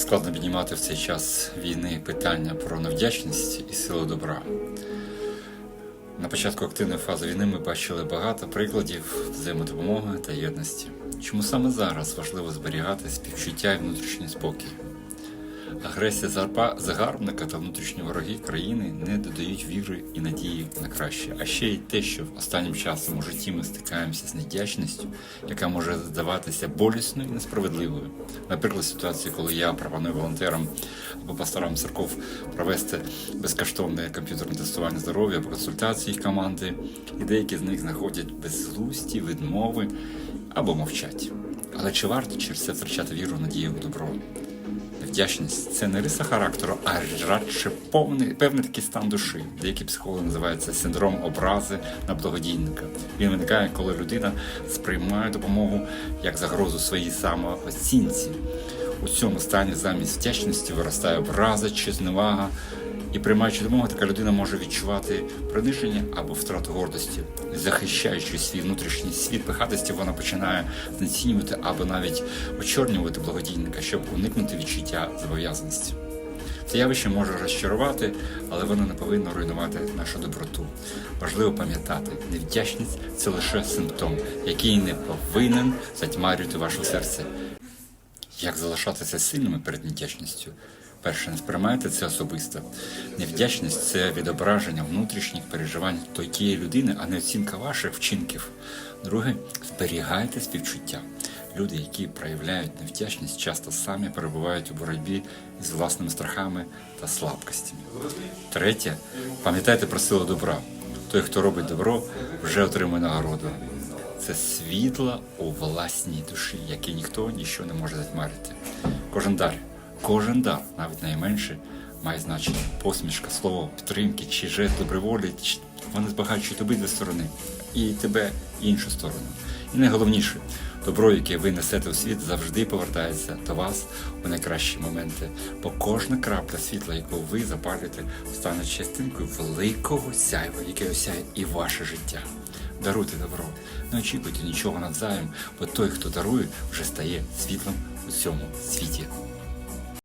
Складно піднімати в цей час війни питання про невдячність і силу добра. На початку активної фази війни ми бачили багато прикладів взаємодопомоги та єдності. Чому саме зараз важливо зберігати співчуття і внутрішній спокій? Агресія загарбника та внутрішні вороги країни не додають віри і надії на краще. А ще й те, що останнім часом у житті ми стикаємося з невдячністю, яка може здаватися болісною і несправедливою. Наприклад, ситуації, коли я пропоную волонтерам або пасторам церков провести безкоштовне комп'ютерне тестування здоров'я або консультації команди, і деякі з них знаходять безглусті відмови або мовчать. Але чи варто через це втрачати віру, надію в добро? Вдячність це не риса характеру, а радше повний, певний такий стан душі. Деякі психологи називають це синдром образи на благодійника. Він виникає, коли людина сприймає допомогу як загрозу своїй самооцінці. У цьому стані замість вдячності виростає образа чи зневага. І приймаючи допомогу, така людина може відчувати приниження або втрату гордості. Захищаючи свій внутрішній світ пихатості, вона починає знецінювати або навіть очорнювати благодійника, щоб уникнути відчуття зобов'язаності. Це явище може розчарувати, але воно не повинно руйнувати нашу доброту. Важливо пам'ятати, невдячність це лише симптом, який не повинен затьмарювати ваше серце. Як залишатися сильними перед невдячністю? Перше, не сприймайте це особисто. Невдячність це відображення внутрішніх переживань тієї людини, а не оцінка ваших вчинків. Друге, зберігайте співчуття. Люди, які проявляють невдячність, часто самі перебувають у боротьбі з власними страхами та слабкостями. Третє, пам'ятайте про силу добра. Той, хто робить добро, вже отримує нагороду. Це світло у власній душі, яке ніхто ніщо не може затьмарити. Кожен дар, кожен дар, навіть найменше, має значення. Посмішка, слово підтримки чи жест доброволі, вони збагачують обидві сторони, і тебе, і іншу сторону. І найголовніше, добро, яке ви несете у світ, завжди повертається до вас у найкращі моменти, бо кожна крапля світла, яку ви запалюєте, стане частинкою великого сяйва, яке осяє і ваше життя. Даруйте добро, не очікуйте нічого навзаєм, бо той, хто дарує, вже стає світлом у цьому світі.